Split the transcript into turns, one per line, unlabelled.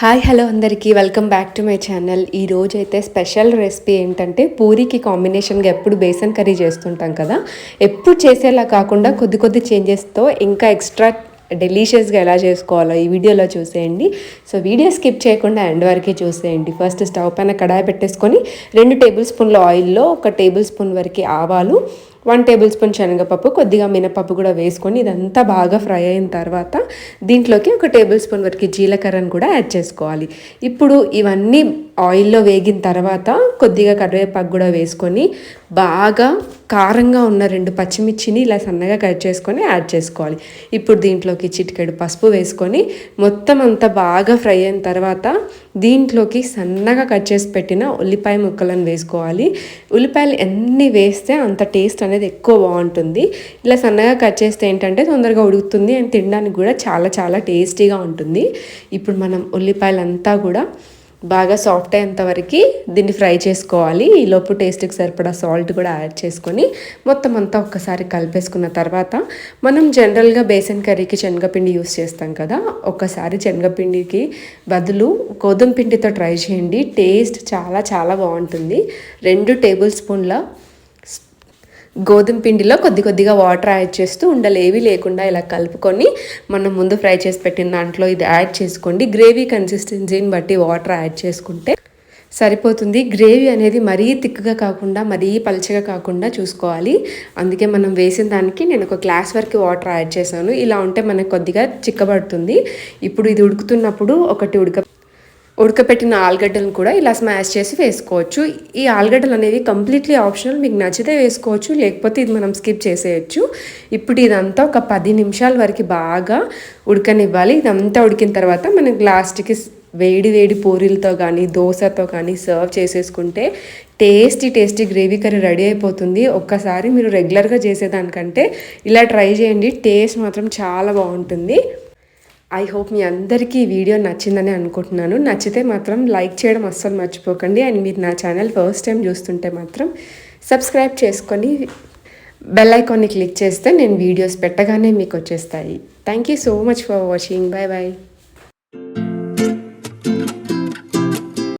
Hi hello అందరికీ. Welcome back to my channel. ఈ రోజు అయితే స్పెషల్ రెసిపీ ఏంటంటే పూరికి కాంబినేషన్గా ఎప్పుడు బేసన్ కర్రీ చేస్తుంటాం కదా. ఎప్పుడు చేసేలా కాకుండా కొద్ది కొద్ది చేంజెస్తో ఇంకా ఎక్స్ట్రా డెలీషియస్గా ఎలా చేసుకోవాలో ఈ వీడియోలో చూసేయండి. సో వీడియో స్కిప్ చేయకుండా ఎండ్ వరకే చూసేయండి. ఫస్ట్ స్టవ్ పైన కడాయి పెట్టేసుకొని రెండు టేబుల్ స్పూన్ల ఆయిల్లో ఒక టేబుల్ స్పూన్ వరకు ఆవాలు వన్ టేబుల్ స్పూన్ శనగపప్పు కొద్దిగా మినపప్పు కూడా వేసుకొని ఇదంతా బాగా ఫ్రై అయిన తర్వాత దీంట్లోకి ఒక టేబుల్ స్పూన్ వరకు జీలకర్రను కూడా యాడ్ చేసుకోవాలి. ఇప్పుడు ఇవన్నీ ఆయిల్లో వేగిన తర్వాత కొద్దిగా కరివేపాకు కూడా వేసుకొని బాగా కారంగా ఉన్న రెండు పచ్చిమిర్చిని ఇలా సన్నగా కట్ చేసుకొని యాడ్ చేసుకోవాలి. ఇప్పుడు దీంట్లోకి చిటికెడు పసుపు వేసుకొని మొత్తం అంతా బాగా ఫ్రై అయిన తర్వాత దీంట్లోకి సన్నగా కట్ చేసి పెట్టిన ఉల్లిపాయ ముక్కలను వేసుకోవాలి. ఉల్లిపాయలు ఎన్ని వేస్తే అంత టేస్ట్ అనేది ఎక్కువ బాగుంటుంది. ఇలా సన్నగా కట్ చేస్తే ఏంటంటే తొందరగా ఉడుకుతుంది అండ్ తినడానికి కూడా చాలా చాలా టేస్టీగా ఉంటుంది. ఇప్పుడు మనం ఉల్లిపాయలంతా కూడా బాగా సాఫ్ట్ అయ్యేంత వరకు దీన్ని ఫ్రై చేసుకోవాలి. ఈలోపు టేస్ట్కి సరిపడా సాల్ట్ కూడా యాడ్ చేసుకొని మొత్తం అంతా ఒక్కసారి కలిపేసుకున్న తర్వాత మనం జనరల్గా బేసన్ కర్రీకి శనగపిండి యూస్ చేస్తాం కదా ఒక్కసారి శనగపిండికి బదులు గోధుమ పిండితో ట్రై చేయండి. టేస్ట్ చాలా చాలా బాగుంటుంది. రెండు టేబుల్ స్పూన్ల గోధుమ పిండిలో కొద్ది కొద్దిగా వాటర్ యాడ్ చేస్తూ ఉండలేవి లేకుండా ఇలా కలుపుకొని మనం ముందు ఫ్రై చేసి పెట్టిన దాంట్లో ఇది యాడ్ చేసుకోండి. గ్రేవీ కన్సిస్టెన్సీని బట్టి వాటర్ యాడ్ చేసుకుంటే సరిపోతుంది. గ్రేవీ అనేది మరీ తిక్కుగా కాకుండా మరీ పలచగా కాకుండా చూసుకోవాలి. అందుకే మనం వేసిన దానికి నేను ఒక గ్లాస్ వరకు వాటర్ యాడ్ చేశాను. ఇలా ఉంటే మనకు కొద్దిగా చిక్కబడుతుంది. ఇప్పుడు ఇది ఉడుకుతున్నప్పుడు ఒకటి ఉడక ఉడకపెట్టిన ఆలుగడ్డలను కూడా ఇలా స్మాష్ చేసి వేసుకోవచ్చు. ఈ ఆలుగడ్డలు అనేవి కంప్లీట్లీ ఆప్షనల్ మీకు నచ్చితే వేసుకోవచ్చు లేకపోతే ఇది మనం స్కిప్ చేసేయచ్చు. ఇప్పుడు ఇదంతా ఒక పది నిమిషాల వరకు బాగా ఉడకనివ్వాలి. ఇదంతా ఉడికిన తర్వాత మనం లాస్ట్కి వేడి వేడి పూరీలతో కానీ దోశతో కానీ సర్వ్ చేసేసుకుంటే tasty tasty gravy curry ready అయిపోతుంది. ఒక్కసారి మీరు రెగ్యులర్గా చేసేదానికంటే ఇలా ట్రై చేయండి. టేస్ట్ మాత్రం చాలా బాగుంటుంది. ఐ హోప్ మీ అందరికీ ఈ వీడియో నచ్చిందని అనుకుంటున్నాను. నచ్చితే మాత్రం లైక్ చేయడం అస్సలు మర్చిపోకండి. అండ్ మీరు నా ఛానల్ ఫస్ట్ టైం చూస్తుంటే మాత్రం సబ్స్క్రైబ్ చేసుకొని బెల్ ఐకాన్ని క్లిక్ చేస్తే నేను వీడియోస్ పెట్టగానే మీకు వచ్చేస్తాయి. Thank you so much for watching bye bye